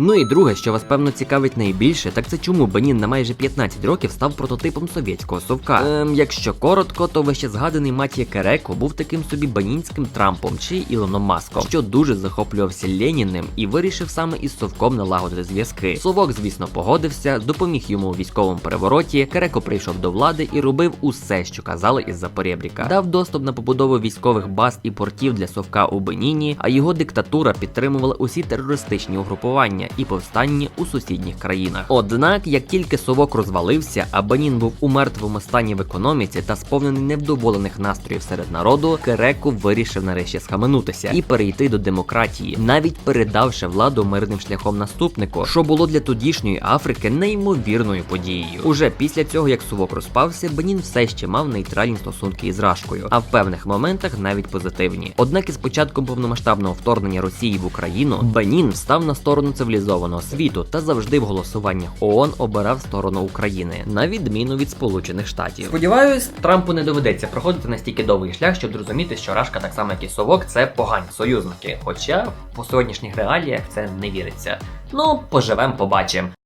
Ну і друге, що вас певно цікавить найбільше, так це чому Бенін на майже 15 років став прототипом совєтського совка. Ем, якщо коротко, то вище згаданий Матія Кереко був таким собі банінським Трампом чи Ілоном Маском, що дуже захоплювався Леніним і вирішив саме із совком налагодити зв'язки. Совок, звісно, погодився, допоміг йому у військовому перевороті. Кереко прийшов до влади і робив усе, що казали із Запорєбріка. Дав доступ на побудову військових баз і портів для совка у Беніні, а його диктатура підтримувала усі терористичні угрупування і повстання у сусідніх країнах. Однак, як тільки совок розвалився, а Бенін був у мертвому стані в економіці та сповнений невдоволених настроїв серед народу, Кереку вирішив нарешті схаменутися і перейти до демократії, навіть передавши владу мирним шляхом наступнику, що було для тодішньої Африки неймовірною подією. Уже після цього, як совок розпався, Бенін все ще мав нейтральні стосунки із Рашкою, а в певних моментах навіть позитивні. Однак із початком повномасштабного вторгнення Росії в Україну Бенін став на сторону цивілізованого світу та завжди в голосуваннях ООН обирав сторону України, на відміну від Сполучених Штатів. Сподіваюсь, Трампу не доведеться проходити настільки довгий шлях, щоб зрозуміти, що Рашка, так само як і Совок, це погані союзники. Хоча по сьогоднішніх реаліях це не віриться. Ну, поживем, побачимо.